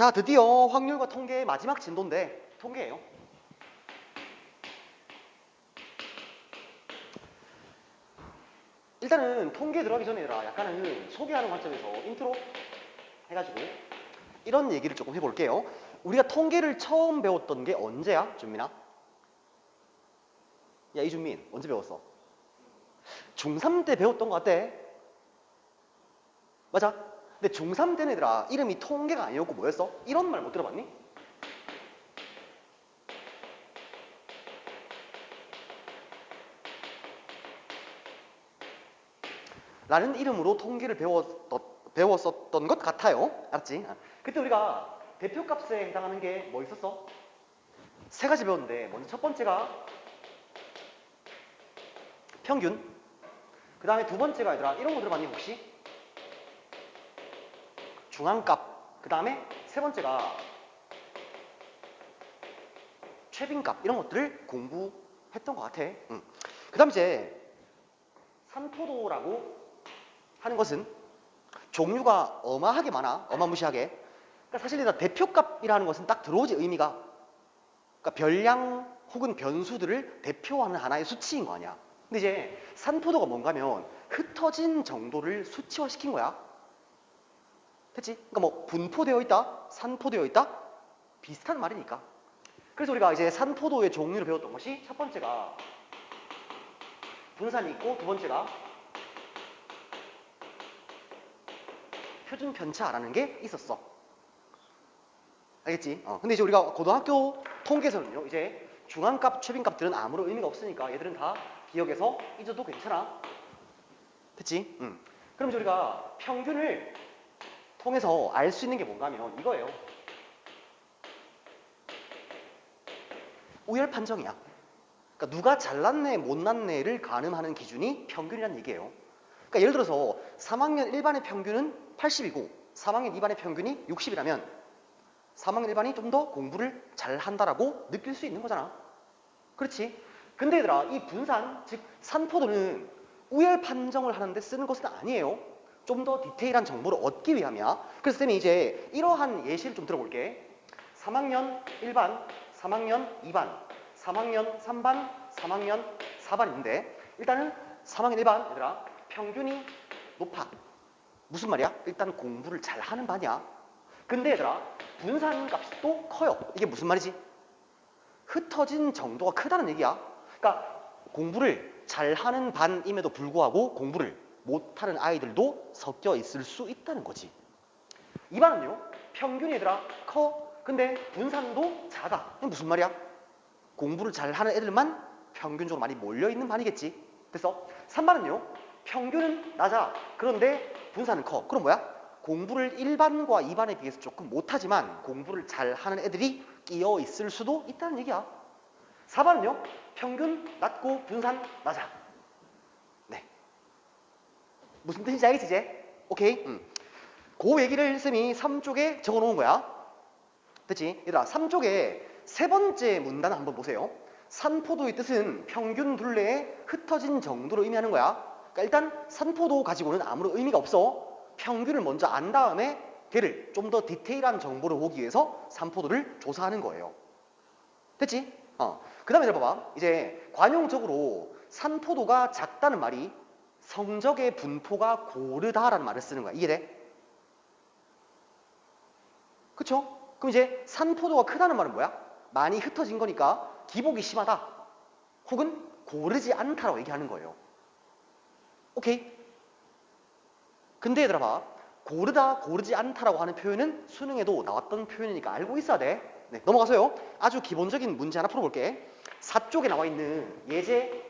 자, 드디어 확률과 통계의 마지막 진도인데 통계예요. 일단은 통계 들어가기 전에 얘들아 약간은 소개하는 관점에서 인트로 해가지고 이런 얘기를 조금 해볼게요. 우리가 통계를 처음 배웠던 게 언제야, 준민아? 야, 이준민, 언제 배웠어? 중3 때 배웠던 것 같대. 맞아? 근데 중3 때는 얘들아 이름이 통계가 아니었고 뭐였어? 이런 말 못 들어봤니? 라는 이름으로 통계를 배웠던, 배웠었던 것 같아요. 알았지? 아, 그때 우리가 대표값에 해당하는 게 뭐 있었어? 세 가지 배웠는데 먼저 첫 번째가 평균 그 다음에 두 번째가 얘들아 이런 거 들어봤니 혹시? 중앙값 그 다음에 세 번째가 최빈값 이런 것들을 공부했던 것 같아 응. 그 다음 이제 산포도라고 하는 것은 종류가 어마하게 많아 어마무시하게 그러니까 사실 일단 대표값이라는 것은 딱 들어오지 의미가 그러니까 별량 혹은 변수들을 대표하는 하나의 수치인 거 아니야 근데 이제 산포도가 뭔가 하면 흩어진 정도를 수치화시킨 거야. 됐지? 그러니까 뭐 분포되어 있다, 산포되어 있다 비슷한 말이니까. 그래서 우리가 이제 산포도의 종류를 배웠던 것이 첫 번째가 분산이 있고 두 번째가 표준 편차라는 게 있었어. 알겠지? 어. 근데 이제 우리가 고등학교 통계에서는요, 이제 중앙값, 최빈값들은 아무런 의미가 없으니까 얘들은 다 기억해서 잊어도 괜찮아. 됐지? 응. 그럼 이제 우리가 평균을 통해서 알 수 있는 게 뭔가 하면 이거예요. 우열 판정이야. 그러니까 누가 잘났네, 못났네를 가늠하는 기준이 평균이라는 얘기예요. 그러니까 예를 들어서 3학년 1반의 평균은 80이고 3학년 2반의 평균이 60이라면 3학년 1반이 좀 더 공부를 잘한다라고 느낄 수 있는 거잖아. 그렇지? 근데 얘들아 이 분산 즉 산포도는 우열 판정을 하는데 쓰는 것은 아니에요. 좀 더 디테일한 정보를 얻기 위함이야. 그래서 쌤이 이제 이러한 예시를 좀 들어볼게. 3학년 1반, 3학년 2반, 3학년 3반, 3학년 4반인데 일단은 3학년 1반 얘들아 평균이 높아. 무슨 말이야? 일단 공부를 잘하는 반이야. 근데 얘들아 분산 값이 또 커요. 이게 무슨 말이지? 흩어진 정도가 크다는 얘기야. 그러니까 공부를 잘하는 반임에도 불구하고 공부를 못하는 아이들도 섞여 있을 수 있다는 거지. 이 반은요. 평균이 얘들아 커. 근데 분산도 작아. 무슨 말이야? 공부를 잘하는 애들만 평균적으로 많이 몰려있는 반이겠지. 그래서 3반은요. 평균은 낮아. 그런데 분산은 커. 그럼 뭐야? 공부를 1반과 2반에 비해서 조금 못하지만 공부를 잘하는 애들이 끼어 있을 수도 있다는 얘기야. 4반은요. 평균 낮고 분산 낮아. 네. 무슨 뜻인지 알겠지 이제? 오케이. 음. 그 얘기를 쌤이 3쪽에 적어 놓은 거야. 됐지? 얘들아 3쪽에 세 번째 문단 한번 보세요. 산포도의 뜻은 평균 둘레의 흩어진 정도를 의미하는 거야. 그러니까 일단 산포도 가지고는 아무런 의미가 없어. 평균을 먼저 안 다음에 걔를 좀 더 디테일한 정보를 보기 위해서 산포도를 조사하는 거예요. 됐지? 어. 그 다음에 봐봐. 이제 관용적으로 산포도가 작다는 말이 성적의 분포가 고르다라는 말을 쓰는 거야. 이해돼? 그쵸? 그럼 이제 산포도가 크다는 말은 뭐야? 많이 흩어진 거니까 기복이 심하다. 혹은 고르지 않다라고 얘기하는 거예요. 오케이? 근데 얘들아 봐. 고르다, 고르지 않다라고 하는 표현은 수능에도 나왔던 표현이니까 알고 있어야 돼. 네, 넘어가서요. 아주 기본적인 문제 하나 풀어볼게. 4쪽에 나와 있는 예제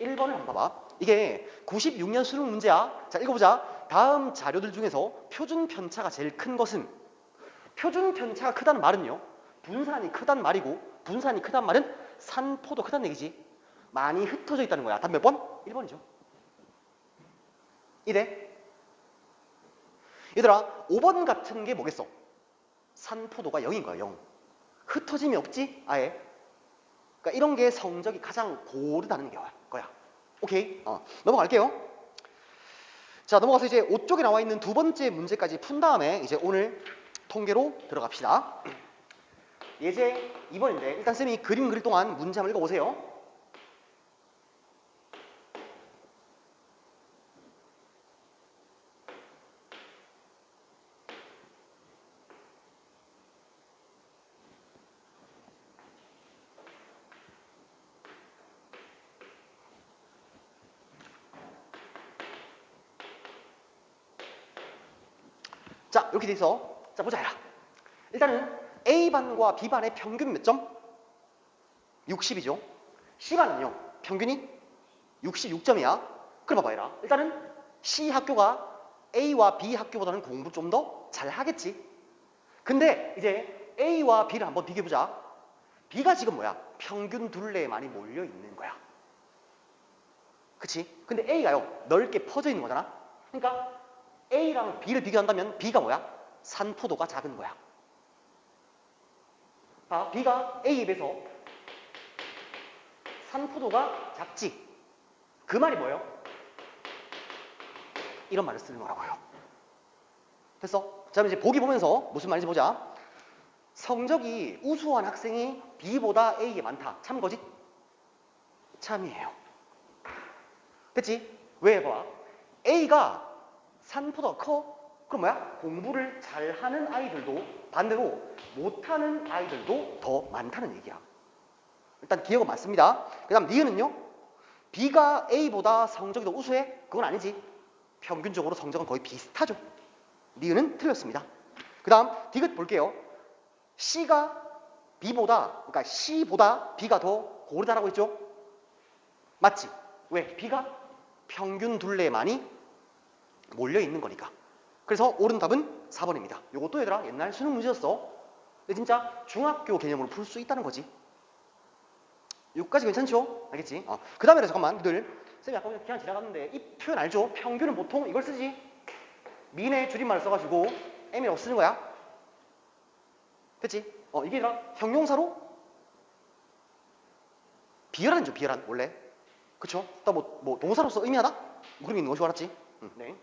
1번을 한번 봐봐. 이게 96년 수능 문제야. 자, 읽어보자. 다음 자료들 중에서 표준 편차가 제일 큰 것은 표준 편차가 크다는 말은요. 분산이 크다는 말이고 분산이 크다는 말은 산포도 크다는 얘기지. 많이 흩어져 있다는 거야. 답몇 번? 1번이죠. 이래. 얘들아 5번 같은 게 뭐겠어? 산포도가 0인 거야 0 흩어짐이 없지 아예 그러니까 이런 게 성적이 가장 고르다는 거야 오케이 어, 넘어갈게요 자 넘어가서 이제 5쪽에 나와 있는 두 번째 문제까지 푼 다음에 이제 오늘 통계로 들어갑시다. 예제 2번인데 일단 쌤이 그림 그릴 동안 문제 한번 읽어보세요. 이렇게 돼 있어. 자 보자 해라. 일단은 A반과 B반의 평균 몇 점? 60이죠. C반은요. 평균이 66점이야. 그럼 봐봐 해라. 일단은 C 학교가 A와 B 학교보다는 공부 좀 더 잘하겠지. 근데 이제 A와 B를 한번 비교해보자. B가 지금 뭐야? 평균 둘레에 많이 몰려 있는 거야. 그치? 근데 A가요. 넓게 퍼져 있는 거잖아. 그러니까 A랑 B를 비교한다면 B가 뭐야? 산포도가 작은 거야. 아, B가 A에 비해서 산포도가 작지. 그 말이 뭐예요? 이런 말을 쓰는 거라고요. 됐어? 자, 이제 보기 보면서 무슨 말인지 보자. 성적이 우수한 학생이 B보다 A에 많다. 참 거짓? 참이에요. 됐지? 왜 봐? A가 산보다 커? 그럼 뭐야? 공부를 잘하는 아이들도 반대로 못하는 아이들도 더 많다는 얘기야. 일단 기억은 맞습니다. 그 다음 니은은요? B가 A보다 성적이 더 우수해? 그건 아니지. 평균적으로 성적은 거의 비슷하죠. 니은은 틀렸습니다. 그 다음 디귿 볼게요. C가 B보다 그러니까 C보다 B가 더 고르다라고 했죠? 맞지? 왜? B가 평균 둘레에 많이 몰려 있는 거니까. 그래서 옳은 답은 4번입니다. 이것도 얘들아 옛날 수능 문제였어. 근데 진짜 중학교 개념으로 풀 수 있다는 거지. 6까지 괜찮죠? 알겠지? 어. 그 다음에 잠깐만 늘 쌤이 아까 그냥 지나갔는데 이 표현 알죠? 평균은 보통 이걸 쓰지. 민의 줄임말을 써가지고 M이라고 쓰는 거야. 됐지? 어, 이게 아니라 형용사로 비열한죠, 비열한 원래. 그쵸? 또 뭐 뭐 동사로서 의미하다? 그런 게 있는 것이 알았지? 응, 네.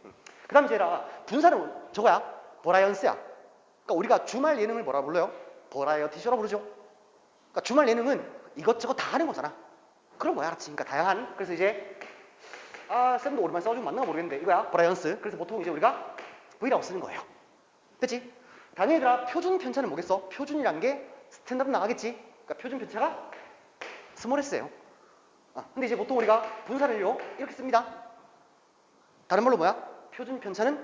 그 다음에 제라 분사는 저거야. 버라이언스야. 그러니까 우리가 주말 예능을 뭐라 불러요? 버라이어티쇼라 부르죠. 그러니까 주말 예능은 이것저것 다 하는 거잖아. 그럼 뭐야, 알았지? 그러니까 다양한. 그래서 이제 아 쌤도 오랜만에 써가지고 맞나 모르겠는데 이거야 버라이언스. 그래서 보통 이제 우리가 V라고 쓰는 거예요. 됐지? 당연히 얘들아 표준 편차는 뭐겠어? 표준이란 게 스탠다드 나가겠지? 그러니까 표준 편차가 스몰 s예요. 아, 근데 이제 보통 우리가 분사를요 이렇게 씁니다. 다른 말로 뭐야? 표준 편차는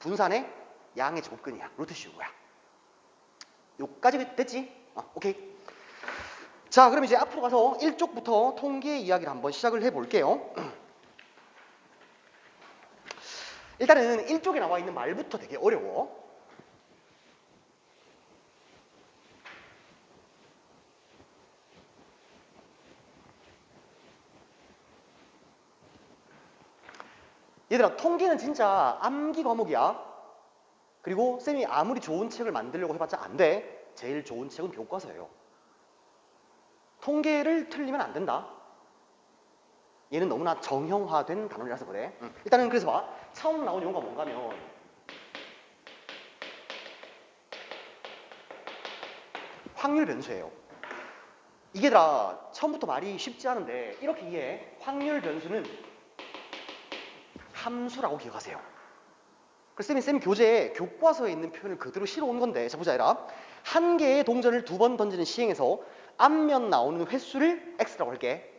분산의 양의 제곱근이야. 루트 씌우고야. 요까지 됐지? 아, 오케이. 자, 그럼 이제 앞으로 가서 1쪽부터 통계 이야기를 한번 시작을 해볼게요. 일단은 1쪽에 나와 있는 말부터 되게 어려워. 얘들아, 통계는 진짜 암기 과목이야. 그리고 쌤이 아무리 좋은 책을 만들려고 해봤자 안 돼. 제일 좋은 책은 교과서예요. 통계를 틀리면 안 된다. 얘는 너무나 정형화된 단원이라서 그래. 응. 일단은 그래서 봐. 처음 나온 용어가 뭔가 하면 확률 변수예요. 이게 다 처음부터 말이 쉽지 않은데 이렇게 이해. 확률 변수는 함수라고 기억하세요. 그래서 쌤이 쌤 교재에 교과서에 있는 표현을 그대로 실어온 건데 자 보자 얘라 한 개의 동전을 두 번 던지는 시행에서 앞면 나오는 횟수를 x라고 할게.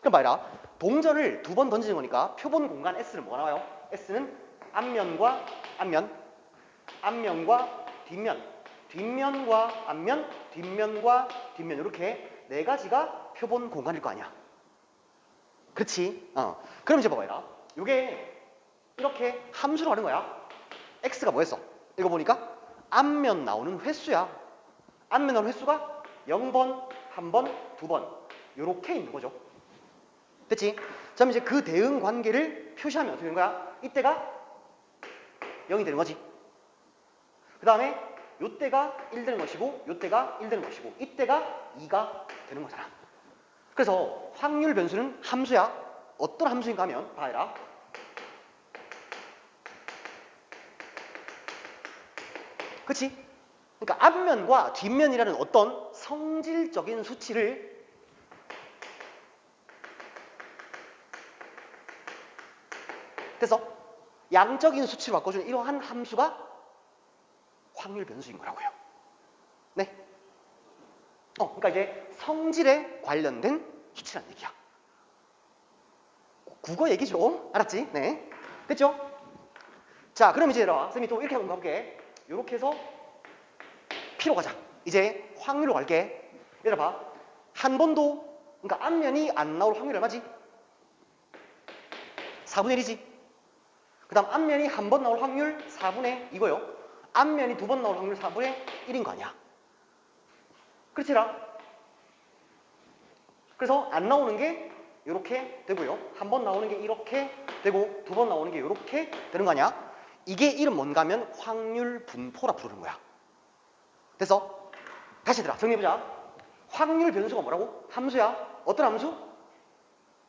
그럼 봐라. 동전을 두 번 던지는 거니까 표본 공간 s는 뭐가 나와요? s는 앞면과 앞면. 앞면과 뒷면. 뒷면과 앞면 뒷면과 뒷면. 이렇게 네 가지가 표본 공간일 거 아니야. 그렇지? 어. 그럼 이제 봐봐라 이게 이렇게 함수로 하는 거야. x가 뭐였어? 이거 보니까 앞면 나오는 횟수야. 앞면 나오는 횟수가 0번, 1번, 2번 이렇게 있는 거죠. 됐지? 자, 이제 그 대응 관계를 표시하면 어떻게 되는 거야? 이때가 0이 되는 거지. 그 다음에 요때가 1 되는 것이고 요때가 1 되는 것이고 이때가 2가 되는 거잖아. 그래서 확률 변수는 함수야. 어떤 함수인가 하면 봐라. 그치? 그러니까 앞면과 뒷면이라는 어떤 성질적인 수치를 그래서 양적인 수치로 바꿔주는 이러한 함수가 확률 변수인 거라고요. 네. 어, 그러니까 이제 성질에 관련된 수치란 얘기야. 국어 얘기 죠. 알았지? 네. 됐죠? 자, 그럼 이제 얘들아, 쌤이 또 이렇게 한번 가볼게. 이렇게 해서 P로 가자. 이제 확률로 갈게. 얘들아 봐. 한 번도, 그러니까 앞면이 안 나올 확률 얼마지? 4분의 1이지. 그 다음 앞면이 한 번 나올 확률 4분의 이거요. 앞면이 두 번 나올 확률 4분의 1인 거 아니야. 그렇지라. 그래서 안 나오는 게 이렇게 되고요. 한 번 나오는 게 이렇게 되고 두 번 나오는 게 이렇게 되는 거 아니야? 이게 이름 뭔가 하면 확률 분포라 부르는 거야. 됐어? 다시 들어 정리해보자. 확률 변수가 뭐라고? 함수야. 어떤 함수?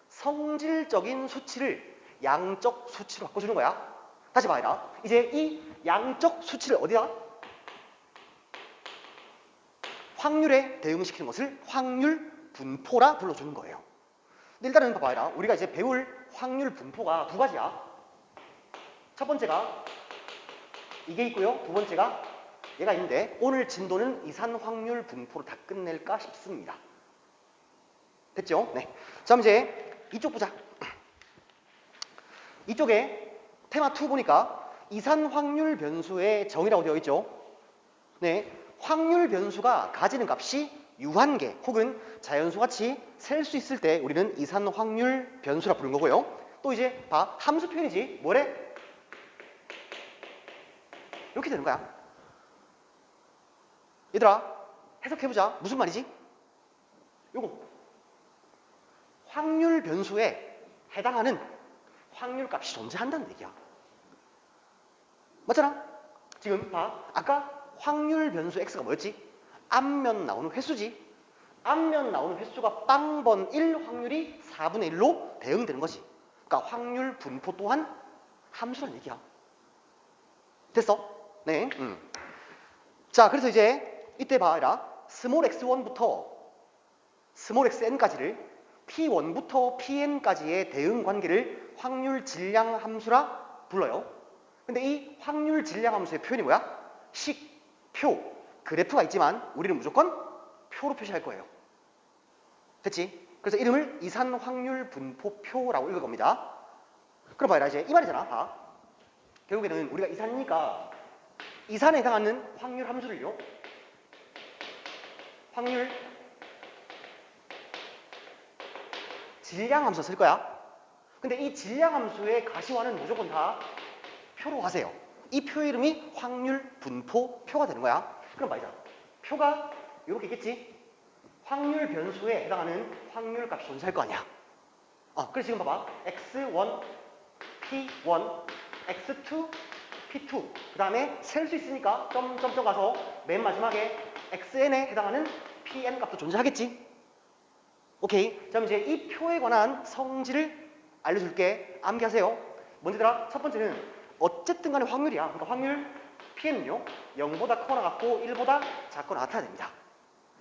성질적인 수치를 양적 수치로 바꿔주는 거야. 다시 봐라. 이제 이 양적 수치를 어디다? 확률에 대응시키는 것을 확률 분포라 불러주는 거예요. 근데 일단은 봐봐라. 우리가 이제 배울 확률 분포가 두 가지야. 첫 번째가 이게 있고요. 두 번째가 얘가 있는데 오늘 진도는 이산 확률 분포로 다 끝낼까 싶습니다. 됐죠? 네. 자, 이제 이쪽 보자. 이쪽에 테마 2 보니까 이산 확률 변수의 정의라고 되어 있죠. 네. 확률 변수가 가지는 값이 유한계 혹은 자연수 같이 셀 수 있을 때 우리는 이산 확률 변수라 부르는 거고요. 또 이제 봐 함수 표현이지 뭐래? 이렇게 되는 거야. 얘들아 해석해보자. 무슨 말이지? 요거 확률 변수에 해당하는 확률 값이 존재한다는 얘기야. 맞잖아? 지금 봐. 아까 확률 변수 x가 뭐였지? 앞면 나오는 횟수지. 앞면 나오는 횟수가 빵번 1 확률이 4분의 1로 대응되는 거지. 그러니까 확률 분포 또한 함수란 얘기야. 됐어? 네. 음. 자, 그래서 이제 이때 봐라. 스몰 x1부터 스몰 xn까지를 p1부터 pn까지의 대응 관계를 확률 질량 함수라 불러요. 근데 이 확률 질량 함수의 표현이 뭐야? 식, 표, 그래프가 있지만 우리는 무조건 표로 표시할 거예요. 됐지? 그래서 이름을 이산 확률 분포표라고 읽을 겁니다. 그럼 봐라 이제 이 말이잖아. 봐. 결국에는 우리가 이산이니까 이산에 해당하는 확률 함수를요. 확률 질량 함수 쓸 거야. 근데 이 질량 함수의 가시화는 무조건 다 표로 하세요. 이 표 이름이 확률 분포 표가 되는 거야. 그럼 말이자 표가 이렇게 있겠지? 확률 변수에 해당하는 확률 값이 존재할 거 아니야. 어, 그래서 지금 봐봐. x1, p1, x2, p2. 그 다음에 셀 수 있으니까 점점점 가서 맨 마지막에 xn에 해당하는 pn 값도 존재하겠지? 오케이. 그럼 이제 이 표에 관한 성질을 알려줄게. 암기하세요. 먼저들아, 첫 번째는 어쨌든 간에 확률이야. 그러니까 확률 pn은요. 0보다 커나 같고 1보다 작거나 같아야 됩니다.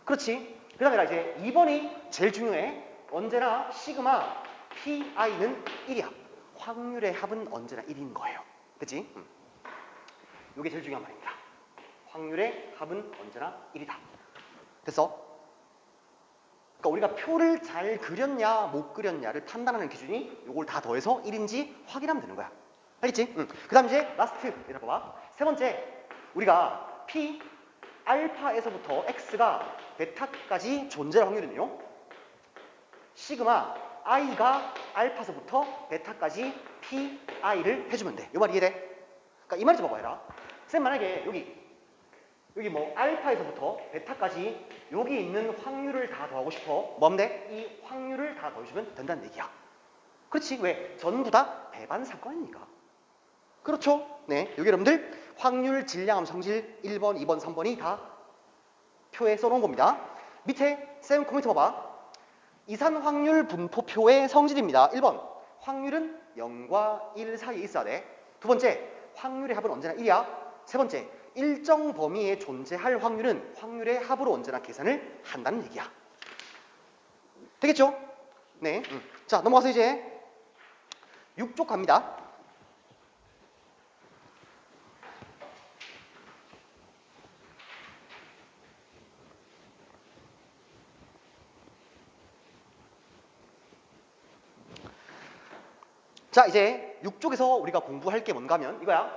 그렇지. 그 다음에 이제 2번이 제일 중요해. 언제나 시그마 pi는 1이야. 확률의 합은 언제나 1인 거예요. 그치? 음. 이게 제일 중요한 말입니다. 확률의 합은 언제나 1이다. 됐어? 그러니까 우리가 표를 잘 그렸냐 못 그렸냐를 판단하는 기준이 이걸 다 더해서 1인지 확인하면 되는 거야. 알겠지? 응. 그 다음 이제 라스트 얘들아 봐봐. 세 번째 우리가 P 알파에서부터 X가 베타까지 존재할 확률은요. 시그마 I가 알파서부터 베타까지 PI를 해주면 돼. 이 말 이해돼? 그러니까 이 말이 좀 봐봐라. 쌤 만약에 여기 여기 뭐 알파에서부터 베타까지 여기 있는 확률을 다 더하고 싶어. 뭔데? 이 확률을 다 더해주면 된다는 얘기야. 그렇지. 왜? 전부 다 배반 사건이니까. 그렇죠? 네. 여기 여러분들 확률, 질량함, 성질 1번, 2번, 3번이 다 표에 써놓은 겁니다. 밑에 쌤 코멘트 봐봐. 이산 확률 분포표의 성질입니다. 1번. 확률은 0과 1 사이에 있어야 돼. 두 번째. 확률의 합은 언제나 1이야. 세 번째. 일정 범위에 존재할 확률은 확률의 합으로 언제나 계산을 한다는 얘기야. 되겠죠? 네. 음. 자, 넘어가서 이제 6쪽 갑니다. 자, 이제 6쪽에서 우리가 공부할 게 뭔가 하면 이거야.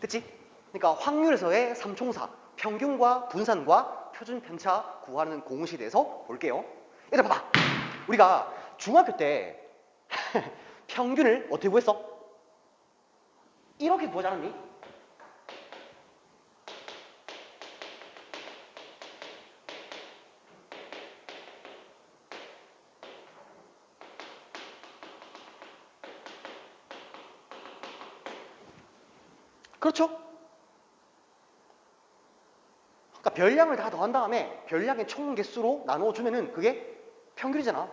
됐지? 그러니까 확률에서의 삼총사, 평균과 분산과 표준 편차 구하는 공식에 대해서 볼게요. 얘들 봐봐. 우리가 중학교 때 평균을 어떻게 구했어? 이렇게 구하지 않았니? 그렇죠? 그러니까 별량을 다 더한 다음에 별량의 총 개수로 나누어주면은 그게 평균이잖아.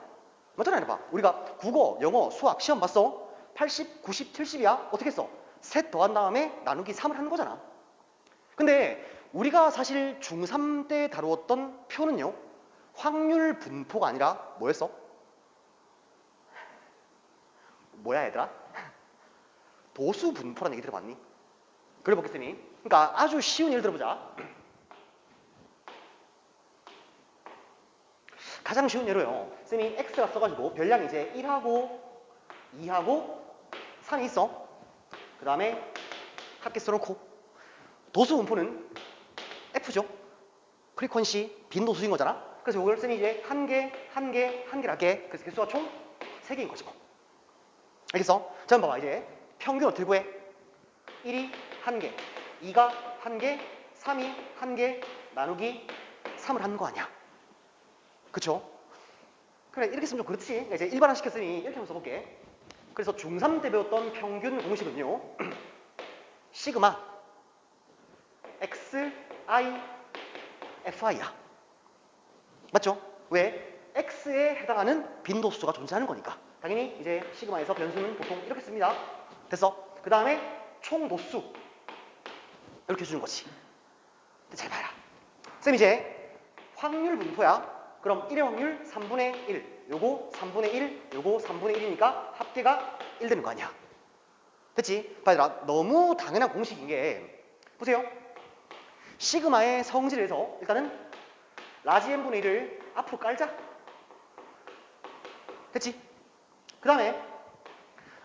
맞잖아, 봐. 우리가 국어, 영어, 수학 시험 봤어? 80, 90, 70이야? 어떻게 했어? 셋 더한 다음에 나누기 3을 하는 거잖아. 근데 우리가 사실 중3 때 다루었던 표는요, 확률 분포가 아니라 뭐였어? 뭐야, 얘들아? 도수 분포라는 얘기 들어봤니? 그래 보겠습니 그러니까 아주 쉬운 예를 들어보자. 가장 쉬운 예로요. 쌤이 x가 써가지고 별량이 이제 1하고 2하고 3이 있어. 그 다음에 합계 써놓고 도수 분포는 f죠. 프리퀀시 빈 도수인 거잖아. 그래서 이걸 쌤이 이제 한 개, 한 개, 한 개를 할게. 그래서 개수가 총 3개인 거지 뭐. 알겠어? 자, 봐봐. 이제 평균 어떻게 구해? 1이 1개, 2가 1개, 3이 1개, 나누기 3을 하는 거 아니야. 그쵸? 그래, 이렇게 쓰면 좀 그렇지. 그러니까 이제 일반화 시켰으니 이렇게 한번 써볼게. 그래서 중3 때 배웠던 평균 공식은요. 시그마 x, i, fi야. 맞죠? 왜? x에 해당하는 빈도수가 존재하는 거니까. 당연히 이제 시그마에서 변수는 보통 이렇게 씁니다. 됐어? 그 다음에 총 도수 이렇게 주는 거지. 잘 봐라. 쌤 이제 확률 분포야. 그럼 1의 확률 3분의 1. 요거 3분의 1, 요거 3분의 1이니까 합계가 1 되는 거 아니야. 됐지? 봐라. 너무 당연한 공식인 게 보세요. 시그마의 성질에서 일단은 라지 n분의 1을 앞으로 깔자. 됐지? 그 다음에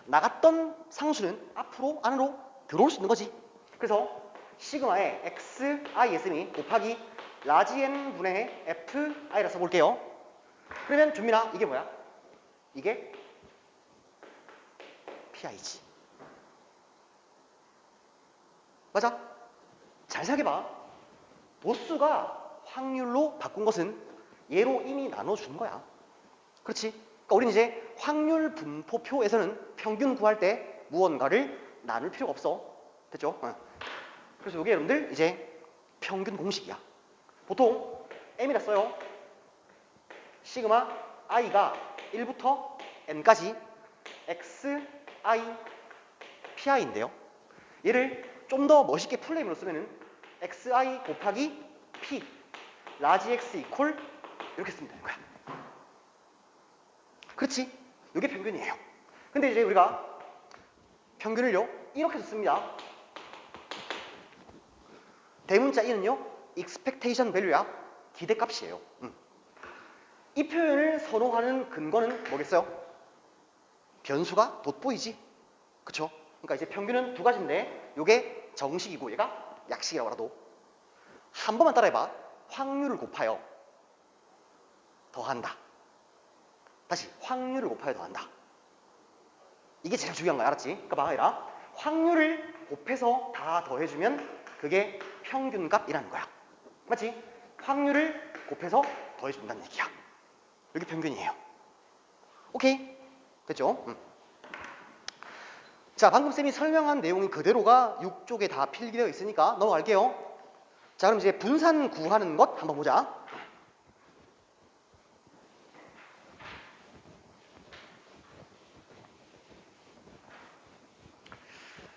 나갔던 상수는 앞으로 안으로 들어올 수 있는 거지. 그래서 시그마의 x, i, s이 곱하기 라지 n 분의 f, i라 써볼게요. 그러면 준민아 이게 뭐야? 이게 pi지. 맞아? 잘 생각해봐. 도수가 확률로 바꾼 것은 얘로 이미 나눠준 거야. 그렇지? 그러니까 우리는 이제 확률 분포표에서는 평균 구할 때 무언가를 나눌 필요가 없어. 됐죠? 어. 그래서 이게 여러분들 이제 평균 공식이야. 보통 m이라 써요. 시그마 i가 1부터 n까지 x, i, pi인데요. 얘를 좀 더 멋있게 플레임으로 쓰면은 xi 곱하기 p 라지 x 이퀄 이렇게 쓰면 되는 거야. 그렇지? 이게 평균이에요. 근데 이제 우리가 평균을요 이렇게 썼습니다. 대문자 e는요 expectation value야 기대값이에요. 음. 이 표현을 선호하는 근거는 뭐겠어요? 변수가 돋보이지. 그쵸? 그러니까 이제 평균은 두 가지인데 이게 정식이고 얘가 약식이라고 하도 한 번만 따라해봐. 확률을 곱하여 더한다. 다시 확률을 곱하여 더한다. 이게 제일 중요한 거야. 알았지? 그러니까 막아라. 확률을 곱해서 다 더해주면 그게 평균값이라는 거야. 맞지? 확률을 곱해서 더해준다는 얘기야. 여기 평균이에요. 오케이? 됐죠? 음. 자, 방금 쌤이 설명한 내용이 그대로가 6쪽에 다 필기되어 있으니까 넘어갈게요. 자, 그럼 이제 분산 구하는 것 한번 보자.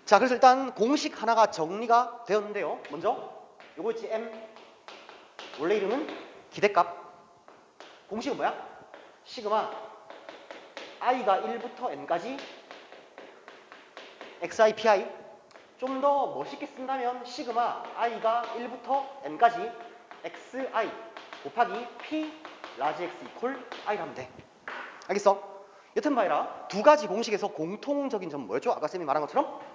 자, 그래서 일단 공식 하나가 정리가 되었는데요. 먼저 요거 있지 m 원래 이름은 기대값. 공식은 뭐야? 시그마 i가 1부터 n까지 xi pi 좀 더 멋있게 쓴다면 시그마 i가 1부터 n까지 xi 곱하기 p 라지 x 이퀄 i라 하면 돼. 알겠어? 여튼 봐라 두 가지 공식에서 공통적인 점은 뭐였죠? 아까 쌤이 말한 것처럼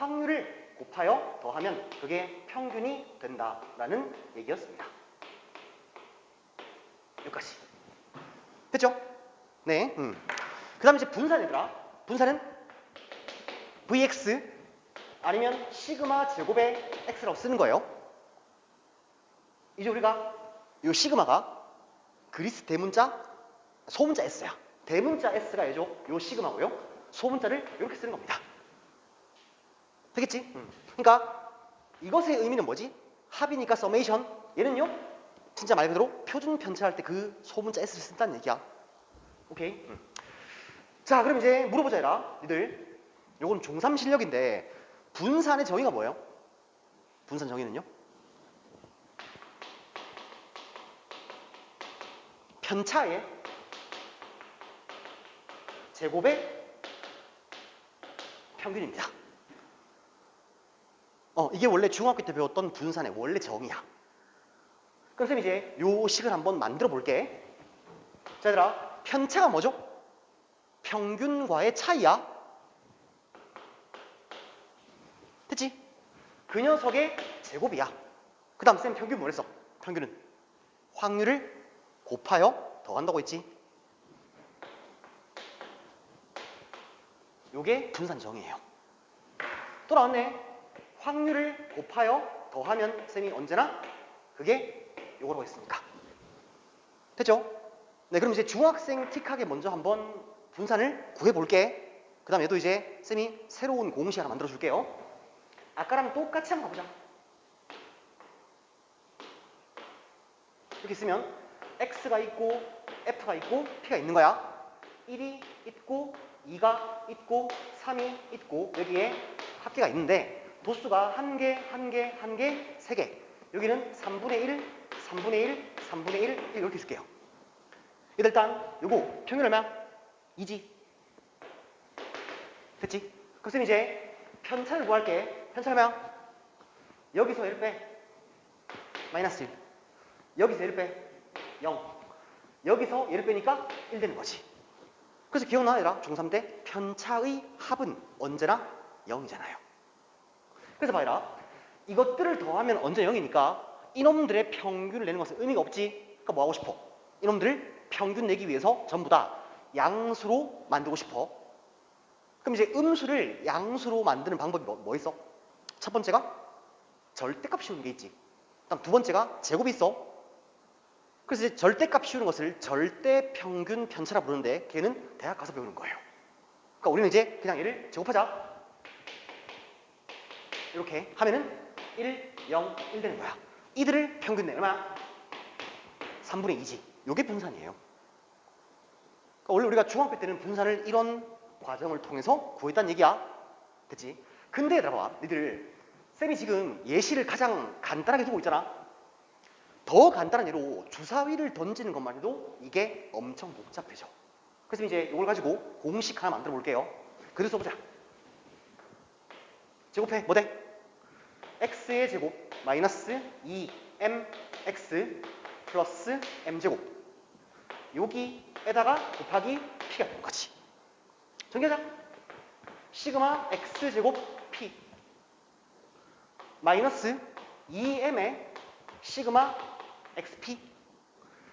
확률을 곱하여 더하면 그게 평균이 된다라는 얘기였습니다. 여기까지. 됐죠? 네. 음. 그 다음에 이제 분산이더라. 분산은 Vx 아니면 시그마 제곱의 X라고 쓰는 거예요. 이제 우리가 이 시그마가 그리스 대문자, 소문자 S야. 대문자 S가 얘죠. 요 시그마고요. 소문자를 이렇게 쓰는 겁니다. 되겠지? 음. 그러니까 이것의 의미는 뭐지? 합이니까 서메이션. 얘는요. 진짜 말 그대로 표준 편차할 때 그 소문자 S를 쓴다는 얘기야. 오케이? 음. 자, 그럼 이제 물어보자 얘라. 니들. 요건 중3 실력인데 분산의 정의가 뭐예요? 분산 정의는요? 편차의 제곱의 평균입니다. 어, 이게 원래 중학교 때 배웠던 분산의 원래 정의야. 그럼 쌤 이제 요 식을 한번 만들어 볼게. 자, 얘들아, 편차가 뭐죠? 평균과의 차이야. 됐지? 그 녀석의 제곱이야. 그 다음 쌤 평균 뭐랬어? 평균은 확률을 곱하여 더한다고 했지. 요게 분산 정의예요. 또 나왔네. 확률을 곱하여 더하면 쌤이 언제나 그게 요거라고 했으니까. 됐죠? 네, 그럼 이제 중학생 틱하게 먼저 한번 분산을 구해볼게. 그 다음 얘도 이제 쌤이 새로운 공식 하나 만들어줄게요. 아까랑 똑같이 한번 가보자. 이렇게 쓰면 x가 있고 f가 있고 p가 있는 거야. 1이 있고 2가 있고 3이 있고 여기에 합계가 있는데 도수가 한 개, 한 개, 한 개, 세 개. 여기는 3분의 1, 3분의 1, 3분의 1 이렇게 쓸게요. 일단 요거 평균 얼마야? 2지. 됐지? 그럼 이제 편차를 구할게. 편차 얼마야? 여기서 1 빼. 마이너스 1. 여기서 1 빼. 0. 여기서 1을 빼니까 1 되는 거지. 그래서 기억나 얘들아 중3 때 편차의 합은 언제나 0이잖아요. 그래서 봐라 이것들을 더하면 언제 0이니까 이놈들의 평균을 내는 것은 의미가 없지. 그러니까 뭐 하고 싶어? 이놈들을 평균 내기 위해서 전부 다 양수로 만들고 싶어. 그럼 이제 음수를 양수로 만드는 방법이 뭐, 뭐 있어? 첫 번째가 절대값 씌우는 게 있지. 그다음 두 번째가 제곱이 있어. 그래서 이제 절대값 씌우는 것을 절대 평균 편차라 부르는데 걔는 대학 가서 배우는 거예요. 그러니까 우리는 이제 그냥 얘를 제곱하자. 이렇게 하면은 1, 0, 1 되는 거야. 이들을 평균 내 얼마? 3분의 2지. 요게 분산이에요. 그러니까 원래 우리가 중학교 때는 분산을 이런 과정을 통해서 구했다는 얘기야. 됐지? 근데 얘들아 봐. 니들 쌤이 지금 예시를 가장 간단하게 두고 있잖아. 더 간단한 예로 주사위를 던지는 것만 해도 이게 엄청 복잡해져. 그래서 이제 이걸 가지고 공식 하나 만들어 볼게요. 그래서 보자. 제곱해. 뭐 돼? X의 제곱 마이너스 2mx 플러스 m제곱 여기에다가 곱하기 p가 되는 거지. 정리하자. 시그마 x제곱 p 마이너스 2m의 시그마 xp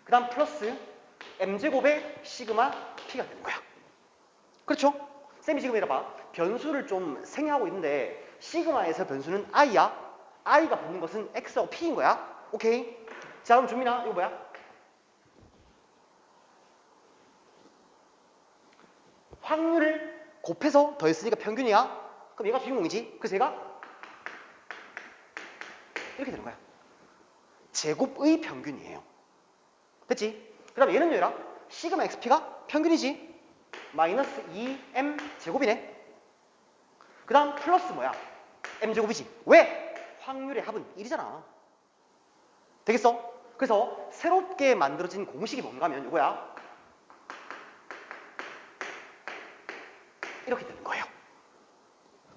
그 다음 플러스 m제곱의 시그마 p가 되는 거야. 그렇죠? 쌤이 지금 이래봐. 변수를 좀 생략하고 있는데 시그마에서 변수는 i야. i가 붙는 것은 x하고 p인 거야. 오케이? 자 그럼 준민아 이거 뭐야? 확률을 곱해서 더했으니까 평균이야. 그럼 얘가 주인공이지. 그래서 얘가 이렇게 되는 거야. 제곱의 평균이에요. 됐지? 그 다음에 얘는 얘라 시그마 xp가 평균이지. 마이너스 2m 제곱이네. 그 다음 플러스 뭐야? m제곱이지. 왜? 확률의 합은 1이잖아. 되겠어? 그래서 새롭게 만들어진 공식이 뭔가 하면 이거야. 이렇게 되는 거예요.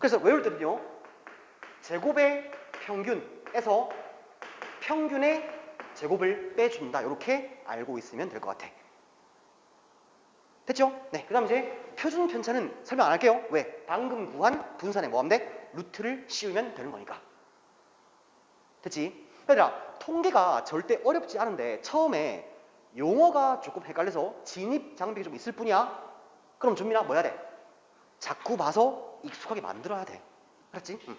그래서 외울 때는요. 제곱의 평균에서 평균의 제곱을 빼준다. 이렇게 알고 있으면 될 것 같아. 됐죠? 네. 그 다음 이제 표준 편차는 설명 안 할게요. 왜? 방금 구한 뭐하면 돼? 루트를 씌우면 되는 거니까. 됐지? 얘들아, 통계가 절대 어렵지 않은데 처음에 용어가 조금 헷갈려서 진입 장벽이 좀 있을 뿐이야. 그럼 준민아 뭐 해야 돼? 자꾸 봐서 익숙하게 만들어야 돼. 알았지? 응.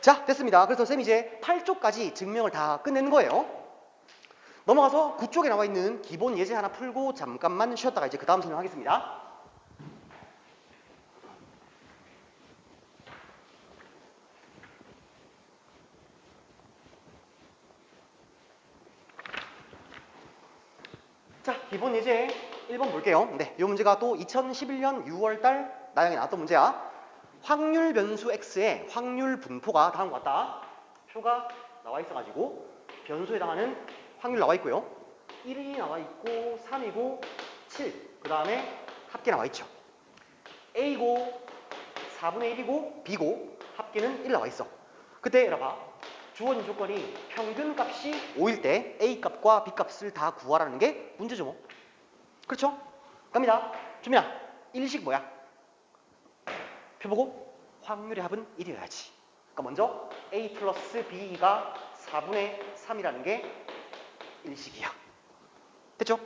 자, 됐습니다. 그래서 쌤이 이제 8쪽까지 증명을 다 끝낸 거예요. 넘어가서 9쪽에 나와 있는 기본 예제 하나 풀고 잠깐만 쉬었다가 이제 그 다음 설명하겠습니다. 예제 1번 볼게요. 네, 이 문제가 또 2011년 6월 달 나영에 나왔던 문제야. 확률 변수 x의 확률 분포가 다음과 같다. 표가 나와 있어가지고 변수에 해당하는 확률 나와 있고요. 1이 나와 있고 3이고 7. 그 다음에 합계 나와 있죠. A고 4분의 1이고 B고 합계는 1 나와 있어. 그때 여러봐. 주어진 조건이 평균 값이 5일 때 A 값과 B 값을 다 구하라는 게 문제죠. 뭐. 그렇죠? 갑니다. 주민아, 일식 뭐야? 표 보고 확률의 합은 1이어야지. 그러니까 먼저 A 플러스 B가 4분의 3이라는 게 1식이야. 됐죠?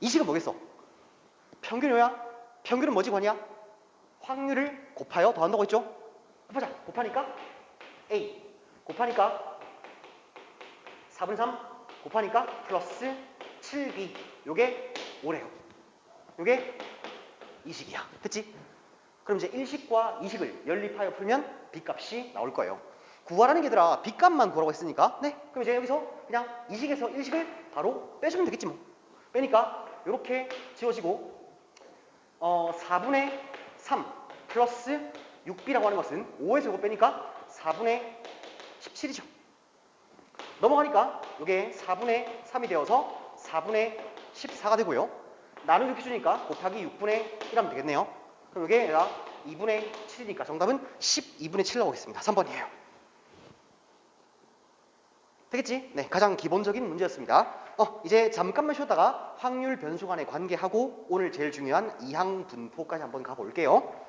이식은 뭐겠어? 평균이야? 평균은 뭐지 관이야? 확률을 곱하여 더한다고 했죠? 곱하자. 곱하니까 A 곱하니까 4분의 3 곱하니까 플러스 7B 요게 5래요. 요게 이식이야. 됐지? 그럼 이제 1식과 2식을 연립하여 풀면 B값이 나올 거예요. 구하라는 게 얘들아 B값만 구하라고 했으니까 네 그럼 이제 여기서 그냥 2식에서 1식을 바로 빼주면 되겠지 뭐 빼니까 이렇게 지워지고 어 4분의 3 플러스 6B라고 하는 것은 5에서 이거 빼니까 4분의 17이죠 넘어가니까 이게 4분의 3이 되어서 4분의 14가 되고요 나누기 이렇게 주니까 곱하기 6분의 1 하면 되겠네요 그럼 이게 얘가 2분의 7이니까 정답은 12분의 7 나오겠습니다. 3번이에요. 되겠지? 네, 가장 기본적인 문제였습니다. 어, 이제 잠깐만 쉬었다가 확률 변수 간의 관계하고 오늘 제일 중요한 이항 분포까지 한번 가볼게요.